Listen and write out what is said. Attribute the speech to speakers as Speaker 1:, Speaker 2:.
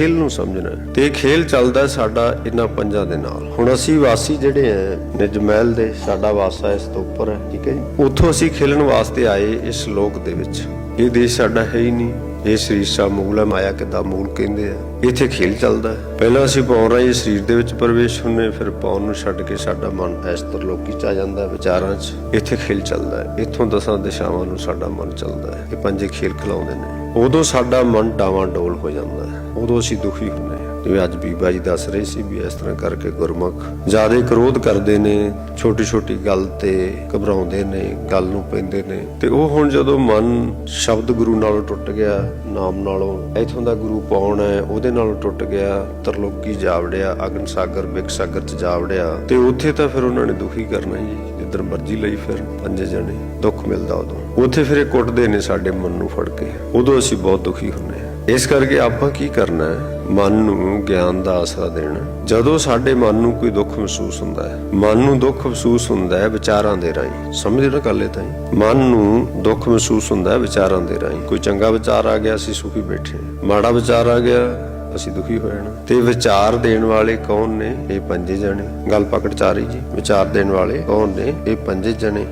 Speaker 1: ਖੇਲ ਨੂੰ ਸਮਝਣਾ ਤੇ ਇਹ ਖੇਲ ਚੱਲਦਾ ਸਾਡਾ ਇਹਨਾਂ ਪੰਜਾਂ ਦੇ ਨਾਲ। ਹੁਣ ਅਸੀਂ ਵਾਸੀ ਜਿਹੜੇ ਆ ਨਿਜਮੈਲ ਦੇ, ਸਾਡਾ ਵਾਸਾ ਇਸ ਤੋਂ ਉੱਪਰ ਹੈ, ਠੀਕ ਹੈ ਜੀ? ਉੱਥੋਂ ਅਸੀਂ ਖੇਲਣ ਵਾਸਤੇ ਆਏ ਇਸ ਲੋਕ ਦੇ ਵਿੱਚ। ਇਹ ਦੇਸ਼ ਸਾਡਾ ਹੈ ਹੀ ਨਹੀਂ। ਇਹ ਸਰੀਰ ਸਾ ਮੂਲ ਹੈ, ਮਾਇਆ ਕਿਦਾ ਮੂਲ ਕਹਿੰਦੇ ਆ। ਇੱਥੇ ਖੇਲ ਚੱਲਦਾ ਹੈ। ਪਹਿਲਾਂ ਅਸੀਂ ਪੌਣ ਰਾਹੀਂ ਸਰੀਰ ਦੇ ਵਿੱਚ ਪ੍ਰਵੇਸ਼ ਹੁੰਨੇ ਫਿਰ ਪੌਣ ਨੂੰ ਛੱਡ ਕੇ ਸਾਡਾ ਮਨ ਇਸ ਤਰਲੋਕੀ ਚ ਆ ਜਾਂਦਾ ਹੈ, ਵਿਚਾਰਾਂ 'ਚ। ਇੱਥੇ ਖੇਲ ਚੱਲਦਾ ਹੈ। ਇੱਥੋਂ ਦਸਾਂ ਦਿਸ਼ਾਵਾਂ ਨੂੰ ਸਾਡਾ ਮਨ ਚੱਲਦਾ ਹੈ ਇਹ ਪੰਜੇ ਖੇਲ ਖਿਲਾਉਂਦੇ ਨੇ। ਉਦੋਂ ਸਾਡਾ ਮਨ ਡਾਵਾਂ ਡੋਲ ਹੋ ਜਾਂਦਾ ਹੈ। ਉਦੋਂ ਅਸੀਂ ਦੁਖੀ ਹੁੰਦੇ ਹਾਂ। ਜਿਵੇਂ ਅੱਜ ਬੀਬਾ ਜੀ ਦੱਸ ਰਹੇ ਸੀ ਵੀ ਇਸ ਤਰ੍ਹਾਂ ਕਰਕੇ ਗੁਰਮੁਖ ਜ਼ਿਆਦਾ ਕ੍ਰੋਧ ਕਰਦੇ ਨੇ ਛੋਟੀ ਛੋਟੀ ਗੱਲ ਤੇ ਘਬਰਾਉਂਦੇ ਨੇ, ਗੱਲ ਨੂੰ ਪੈਂਦੇ ਨੇ। ਤੇ ਉਹ ਹੁਣ ਜਦੋਂ ਮਨ ਸ਼ਬਦ ਗੁਰੂ ਨਾਲੋਂ ਟੁੱਟ ਗਿਆ, ਨਾਮ ਨਾਲੋਂ ਇਥੋਂ ਦਾ ਗੁਰੂ ਪਾਉਣ ਹੈ, ਉਹਦੇ ਨਾਲੋਂ ਟੁੱਟ ਗਿਆ, ਤਰਲੋਕੀ ਜਾਵੜਿਆ, ਅਗਨ ਸਾਗਰ ਬਿਕ ਸਾਗਰ ਚ ਜਾਵੜਿਆ, ਤੇ ਉੱਥੇ ਤਾਂ ਫਿਰ ਉਹਨਾਂ ਨੇ ਦੁਖੀ ਕਰਨਾ ਜੀ ਜਿੱਧਰ ਮਰਜ਼ੀ ਲਈ ਫਿਰ ਪੰਜੇ ਜਣੇ, ਦੁੱਖ ਮਿਲਦਾ ਉਦੋਂ। ਉੱਥੇ ਫਿਰ ਇਹ ਕੁੱਟਦੇ ਨੇ ਸਾਡੇ ਮਨ ਨੂੰ ਫੜ ਕੇ। ਉਦੋਂ ਅਸੀਂ ਬਹੁਤ ਦੁਖੀ ਹੁੰਨੇ ਆ ਇਸ ਕਰਕੇ ਆਪਾਂ ਕੀ ਕਰਨਾ ਹੈ? ਮਨ ਨੂੰ ਗਿਆਨ ਦਾ ਆਸਰਾ ਦੇਣਾ ਜਦੋਂ ਸਾਡੇ ਮਨ ਨੂੰ ਕੋਈ ਦੁੱਖ ਮਹਿਸੂਸ ਹੁੰਦਾ ਹੈ, ਮਨ ਨੂੰ ਦੁੱਖ ਮਹਿਸੂਸ ਹੁੰਦਾ ਹੈ ਵਿਚਾਰਾਂ ਦੇ ਰਾਹੀਂ। ਸਮਝਦੇ ਨਾ ਕੱਲੇ ਤਾਂ ਮਨ ਨੂੰ ਦੁੱਖ ਮਹਿਸੂਸ ਹੁੰਦਾ ਹੈ ਵਿਚਾਰਾਂ ਦੇ ਰਾਹੀਂ। ਕੋਈ ਚੰਗਾ ਵਿਚਾਰ ਆ ਗਿਆ, ਅਸੀਂ ਸੁਖੀ ਬੈਠੇ ਮਾੜਾ ਵਿਚਾਰ ਆ ਗਿਆ, ਅਸੀਂ ਦੁਖੀ ਹੋ। ਜਾਣਾ ਤੇ ਵਿਚਾਰ ਦੇਣ ਵਾਲੇ ਕੌਣ ਨੇ? ਇਹ ਪੰਜੇ ਜਣੇ। ਗੱਲ ਪਕੜ ਚ ਰਹੀ ਜੀ। ਵਿਚਾਰ ਦੇਣ ਵਾਲੇ ਕੌਣ ਨੇ? ਇਹ ਪੰਜੇ ਜਣੇ।